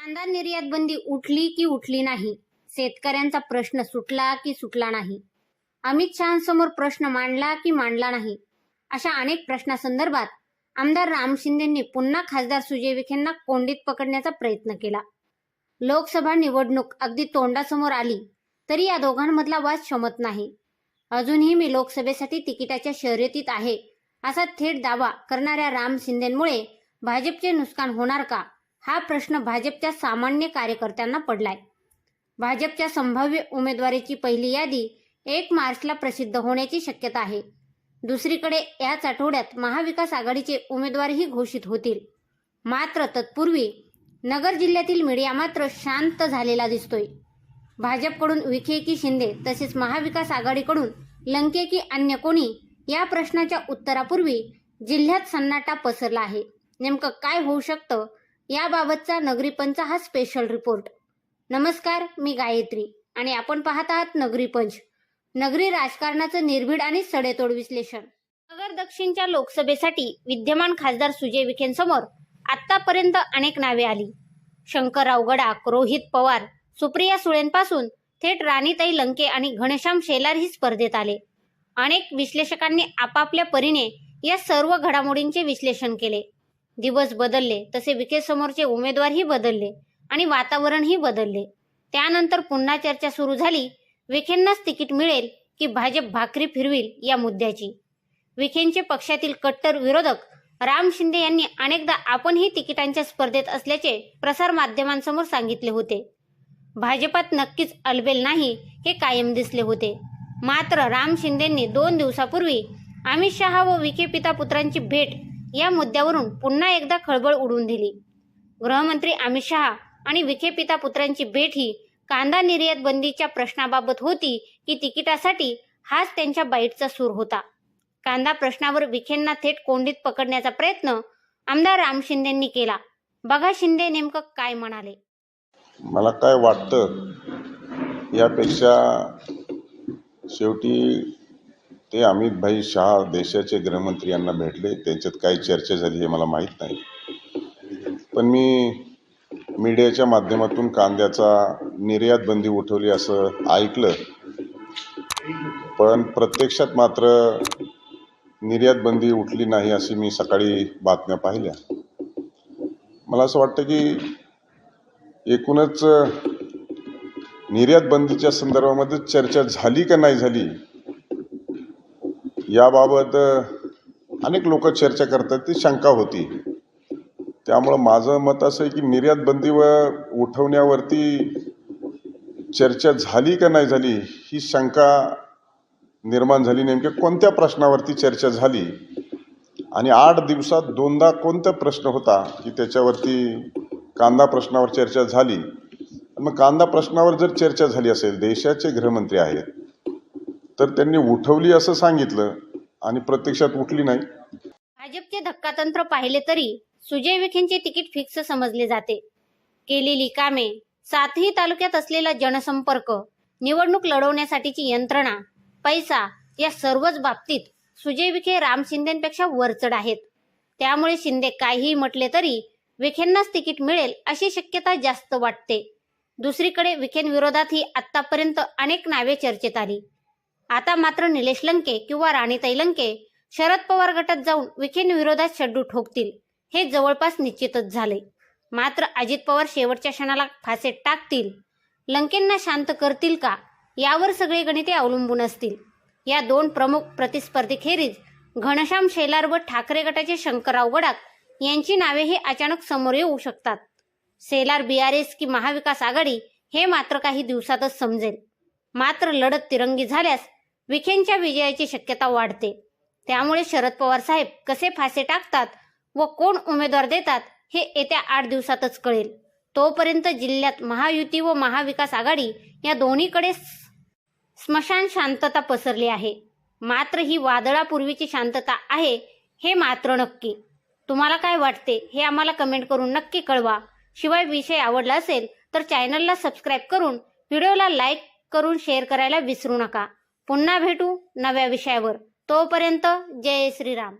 कांदा निर्यात बंदी उठली की उठली नाही? शेतकऱ्यांचा प्रश्न सुटला की सुटला नाही? अमित शहांसमोर प्रश्न मांडला की मांडला नाही? अशा अनेक प्रश्नासंदर्भात आमदार राम शिंदेंनी पुन्हा खासदार सुजय विखेंना कोंडीत पकडण्याचा प्रयत्न केला. लोकसभा निवडणूक अगदी तोंडासमोर आली तरी या दोघांमधला वाद शमत नाही. अजूनही मी लोकसभेसाठी तिकिटाच्या शर्यतीत आहे असा थेट दावा करणाऱ्या राम शिंदेमुळे भाजपचे नुकसान होणार का? हा प्रश्न भाजपच्या सामान्य कार्यकर्त्यांना पडलाय. भाजपच्या संभाव्य उमेदवारीची पहिली यादी एक मार्चला प्रसिद्ध होण्याची शक्यता आहे. दुसरीकडे याच आठवड्यात महाविकास आघाडीचे उमेदवारही घोषित होतील. मात्र तत्पूर्वी नगर जिल्ह्यातील मीडिया मात्र शांत झालेला दिसतोय. भाजपकडून विखे की शिंदे तसेच महाविकास आघाडीकडून लंके की अन्य कोणी या प्रश्नाच्या उत्तरापूर्वी जिल्ह्यात सन्नाटा पसरला आहे. नेमकं काय होऊ शकतं? याबाबतचा नगरीपंच हा स्पेशल रिपोर्ट नमस्कार मी गायत्री आणि आपण पाहत आहात नगरी पंच नगरी राजकारणाचं निर्भीड आणि सडेतोड विश्लेषण. नगर दक्षिणच्या लोकसभेसाठी विद्यमान खासदार सुजय विखेंसमोर आतापर्यंत अनेक नावे आली. शंकरराव गडाख रोहित पवार सुप्रिया सुळेंपासून थेट राणीताई लंके आणि घनश्याम शेलार ही स्पर्धेत आले. अनेक विश्लेषकांनी आपापल्या परीने या सर्व घडामोडींचे विश्लेषण केले. दिवस बदलले तसे विखे समोरचे उमेदवारही बदलले आणि वातावरणही बदलले. त्यानंतर पुन्हा चर्चा सुरू झाली. विखेंनाच तिकीट मिळेल की भाजप भाकरी फिरविल या मुद्द्याची. विखेंचे पक्षातील कट्टर विरोधक राम शिंदे यांनी अनेकदा आपणही तिकिटांच्या स्पर्धेत असल्याचे प्रसार माध्यमांसमोर सांगितले होते. भाजपात नक्कीच अलबेल नाही हे कायम दिसले होते. मात्र राम शिंदेंनी दोन दिवसापूर्वी अमित शहा व विखे पिता पुत्रांची भेट या मुद्द्यावरून पुन्हा एकदा खळबळ उडवून दिली. गृहमंत्री अमित शहा आणि विखे पिता पुत्रांची भेट ही कांदा निर्यात बंदीच्या प्रश्नाबाबत होती की तिकिटासाठी हाच त्यांच्या बाईटचा सूर होता. कांदा प्रश्नावर विखेंना थेट कोंडीत पकडण्याचा प्रयत्न आमदार राम शिंदेंनी केला. बघा शिंदे नेमकं काय म्हणाले. मला काय वाटतं यापेक्षा शेवटी ते अमित भाई शहा देशाचे गृहमंत्री यांना भेटले. त्यांच्यात काय चर्चा झाली हे मला माहीत नाही. पण मी मीडियाच्या माध्यमातून कांद्याचा निर्यात बंदी उठवली असं ऐकलं. पण प्रत्यक्षात मात्र निर्यात बंदी उठली नाही अशी मी सकाळी बातम्या पाहिल्या. मला असं वाटतं की एकूणच निर्यात बंदीच्या संदर्भामध्ये चर्चा झाली का नाही झाली याबाबत अनेक लोक चर्चा करतात. ती शंका होती. त्यामुळं माझं मत असं आहे की निर्यात बंदीवर उठवण्यावरती चर्चा झाली का नाही झाली ही शंका निर्माण झाली नेमक्या कोणत्या प्रश्नावरती चर्चा झाली? आणि आठ दिवसात दोनदा कोणता प्रश्न होता की त्याच्यावरती कांदा प्रश्नावर चर्चा झाली? मग कांदा प्रश्नावर जर चर्चा झाली असेल देशाचे गृहमंत्री आहेत तर त्यांनी उठवली असं सांगितलं आणि प्रत्यक्षात उठली नाही. भाजपचे धक्कातंत्र पाहिले तरी सुजय विखेंचे तिकीट फिक्स समजले जाते. केलेली कामे सातही तालुक्यात असलेला जनसंपर्क निवडणूक लढवण्यासाठीची यंत्रणा पैसा या सर्वच बाबतीत सुजय विखे राम शिंदेपेक्षा वरचढ आहेत. त्यामुळे शिंदे काहीही म्हटले तरी विखेंनाच तिकीट मिळेल अशी शक्यता जास्त वाटते. दुसरीकडे विखेंविरोधातही आतापर्यंत अनेक नावे चर्चेत आली. आता मात्र निलेश लंके किंवा राणीताई लंके शरद पवार गटात जाऊन विखेंविरोधात शड्डू ठोकतील हे जवळपास निश्चितच झाले. मात्र अजित पवार शेवटच्या क्षणाला फासे टाकतील. लंकेंना शांत करतील का? यावर सगळे गणिते अवलंबून असतील. या दोन प्रमुख प्रतिस्पर्धीखेरीज घनश्याम शेलार व ठाकरे गटाचे शंकरराव गडाख यांची नावे हे अचानक समोर येऊ शकतात. सेलार बीआरएस की महाविकास आघाडी हे मात्र काही दिवसातच समजेल. मात्र लढत तिरंगी झाल्यास विखेंच्या विजयाची शक्यता वाढते. त्यामुळे शरद पवार साहेब कसे फासे टाकतात व कोण उमेदवार देतात हे येत्या आठ दिवसातच कळेल. तोपर्यंत जिल्ह्यात महायुती व महाविकास आघाडी या दोन्हीकडे स्मशान शांतता पसरली आहे. मात्र ही वादळापूर्वीची शांतता आहे हे मात्र नक्की. तुम्हाला काय वाटते हे आम्हाला कमेंट करून नक्की कळवा. शिवाय विषय आवडला असेल तर चॅनलला सबस्क्राईब करून व्हिडिओला लाईक करून शेअर करायला विसरू नका. पुन्हा भेटू नव्या विषयावर. तोपर्यंत जय श्रीराम.